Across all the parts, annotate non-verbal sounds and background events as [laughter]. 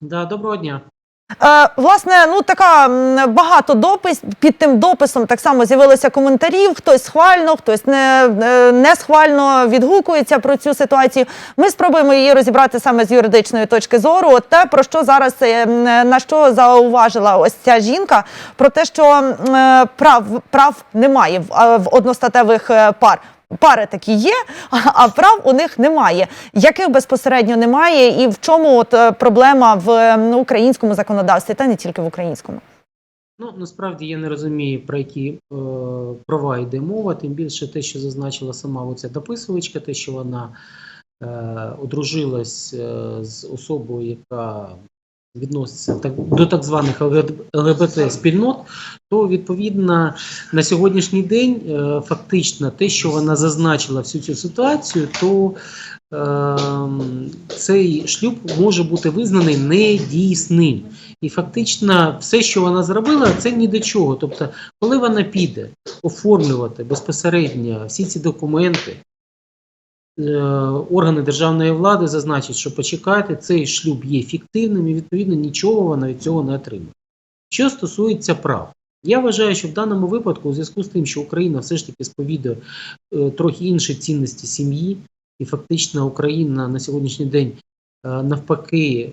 Да, доброго дня. Е, власне, ну така багато допис під тим дописом так само з'явилося коментарів. Хтось схвально, хтось не, е, не схвально відгукується про цю ситуацію. Ми спробуємо її розібрати саме з юридичної точки зору. От те, про що зараз е, на що зауважила ось ця жінка, про те, що е, прав прав немає в, е, в одностатевих е, пар. Пари такі є, [laughs] а- прав у них немає. Яких безпосередньо немає, і в чому от е, проблема в ну, українському законодавстві, та не тільки в українському? Ну насправді я не розумію про які е, права йде мова, тим більше те, що зазначила сама оця дописувачка, те, що вона е, одружилась е, з особою, яка відноситься так, до так званих ЛГБТ спільнот, то відповідно на сьогоднішній день е, фактично те, що вона зазначила всю цю ситуацію, то ем, цей шлюб може бути визнаний недійсним. І фактично все, що вона зробила, це ні до чого. Тобто, коли вона піде оформлювати безпосередньо всі ці документи, органи державної влади зазначать, що почекайте, цей шлюб є фіктивним і відповідно нічого вона від цього не отримає. Що стосується прав, я вважаю, що в даному випадку, у зв'язку з тим, що Україна все ж таки сповідує е, трохи інші цінності сім'ї, і фактично Україна на сьогоднішній день е, навпаки,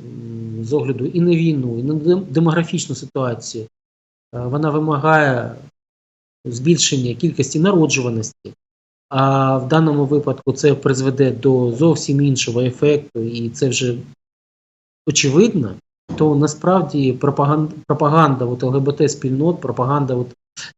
з огляду і на війну, і на демографічну ситуацію, е, вона вимагає збільшення кількості народжуваності. А в даному випадку це призведе до зовсім іншого ефекту, і це вже очевидно, то насправді пропаганда, пропаганда от ЛГБТ спільнот, пропаганда от,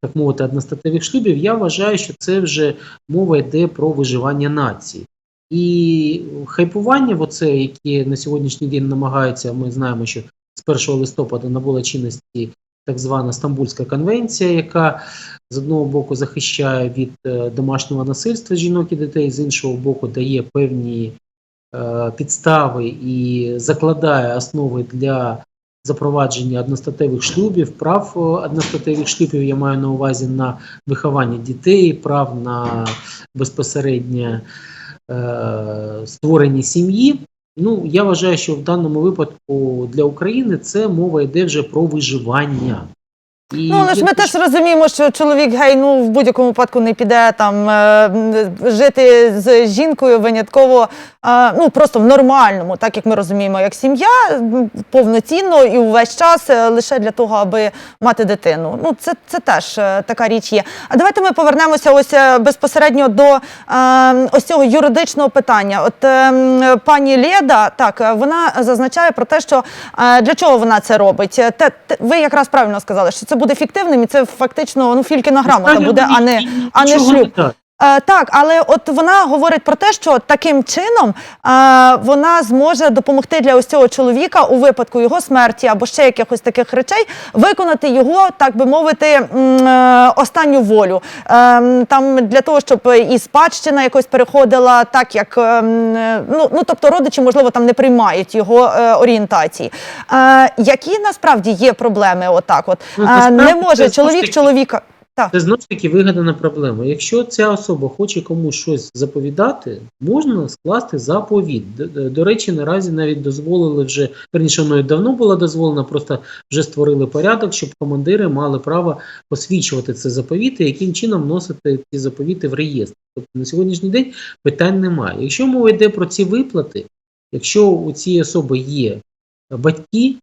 так мовити, одностатевих шлюбів, я вважаю, що це вже мова йде про виживання нації. І хайпування, оце, яке на сьогоднішній день намагаються, ми знаємо, що з 1 листопада набула чинності так звана Стамбульська конвенція, яка з одного боку захищає від е, домашнього насильства жінок і дітей, з іншого боку, дає певні е, підстави і закладає основи для запровадження одностатевих шлюбів, прав е, одностатевих шлюбів, я маю на увазі на виховання дітей, прав на безпосереднє створення сім'ї. Ну, я вважаю, що в даному випадку для України це мова йде вже про виживання. І Ну, але ж ми теж розуміємо, що чоловік гей ну в будь-якому випадку не піде там е, жити з жінкою винятково, е, ну просто в нормальному, так як ми розуміємо, як сім'я повноцінно і увесь час е, лише для того, аби мати дитину. Ну, це, це теж е, така річ є. А давайте ми повернемося ось е, безпосередньо до е, ось цього юридичного питання. От е, пані Лєда, так е, вона зазначає про те, що е, для чого вона це робить. Те, те, ви якраз правильно сказали, що це буде фіктивним, і це фактично ну фількіна грамота буде, а не, а не шлюб. Так. Е, але от вона говорить про те, що таким чином е, вона зможе допомогти для ось цього чоловіка у випадку його смерті або ще якихось таких речей виконати його, так би мовити, е, останню волю. Е, там для того, щоб і спадщина якось переходила, так як е, е, ну, ну тобто родичі, можливо, там не приймають його е, орієнтації. Е, які насправді є проблеми? Отак, от Ну, Е, не може чоловік чоловіка. Так. Це знову ж таки вигадана проблема. Якщо ця особа хоче комусь щось заповідати, можна скласти заповіт. До, до- речі, наразі навіть дозволили вже раніше воно і давно було дозволено, просто вже створили порядок, щоб командири мали право посвідчувати це заповіти, яким чином вносити ці заповіти в реєстр. Тобто на сьогоднішній день питань немає. Якщо мова йде про ці виплати, якщо у цієї особи є батьки,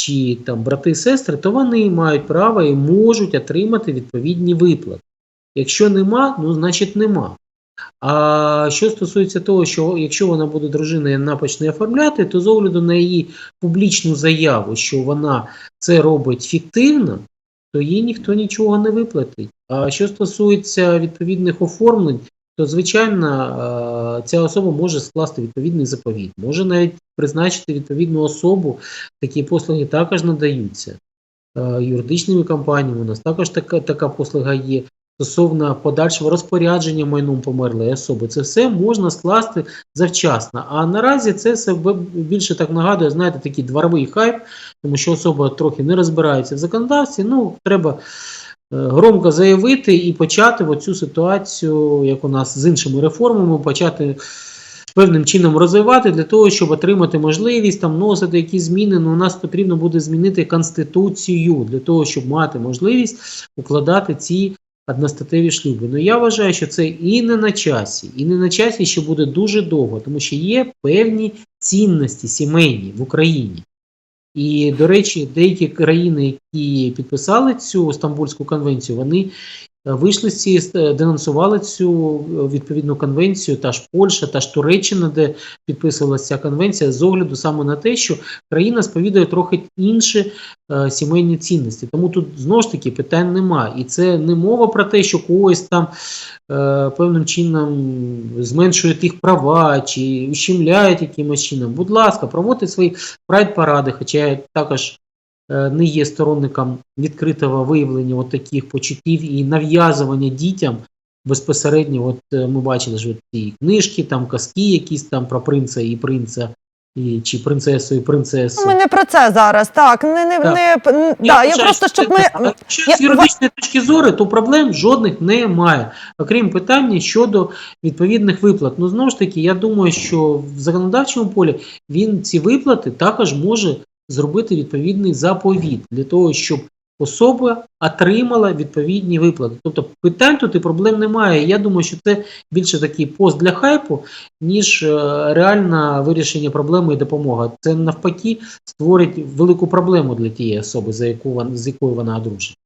чи там брати і сестри, то вони мають право і можуть отримати відповідні виплати. Якщо нема, ну значить нема. А що стосується того, що якщо вона буде дружиною, вона почне оформляти, то з огляду на її публічну заяву, що вона це робить фіктивно, то їй ніхто нічого не виплатить. А що стосується відповідних оформлень, то звичайно е, ця особа може скласти відповідний заповіт, може навіть призначити відповідну особу. Такі послуги також надаються е, юридичними компаніями. У нас також така, така послуга є. Стосовно подальшого розпорядження майном померлої особи, це все можна скласти завчасно. А наразі це все більше так нагадує, знаєте, такий дворовий хайп, тому що особа трохи не розбирається в законодавстві. Ну, треба громко заявити і почати оцю ситуацію, як у нас з іншими реформами, почати певним чином розвивати для того, щоб отримати можливість там вносити якісь зміни. Ну, у нас потрібно буде змінити конституцію для того, щоб мати можливість укладати ці одностатеві шлюби. Ну я вважаю, що це і не на часі, і не на часі ще буде дуже довго, тому що є певні цінності сімейні в Україні. І, до речі, деякі країни, які підписали цю Стамбульську конвенцію, вони вийшли з цієї е, денонсували цю е, відповідну конвенцію, та ж Польща, та ж Туреччина, де підписувалася ця конвенція, з огляду саме на те, що країна сповідує трохи інші е, сімейні цінності. Тому тут знову ж таки питань немає. І це не мова про те, що когось там е, певним чином зменшують їх права чи ущемляють якимось чином. Будь ласка, проводьте свої прайд-паради, хоча я також е, не є сторонником відкритого виявлення от таких почуттів і нав'язування дітям безпосередньо. От е, ми бачили ж от ці книжки, там казки, якісь там про принца і принца, і, чи принцесу і принцесу. Ми не про це зараз. Так, не, не, Так. не, п- н- Я да, я просто щоб ми. Якщо я- з юридичної точки зору, то проблем жодних немає, окрім питання щодо відповідних виплат. Ну знову ж таки, я думаю, що в законодавчому полі він ці виплати також може зробити відповідний заповіт для того, щоб особа отримала відповідні виплати. Тобто питань тут і проблем немає. Я думаю, що це більше такий пост для хайпу, ніж е, реальне вирішення проблеми і допомога. Це навпаки створить велику проблему для тієї особи, за яку з якою вона одружена.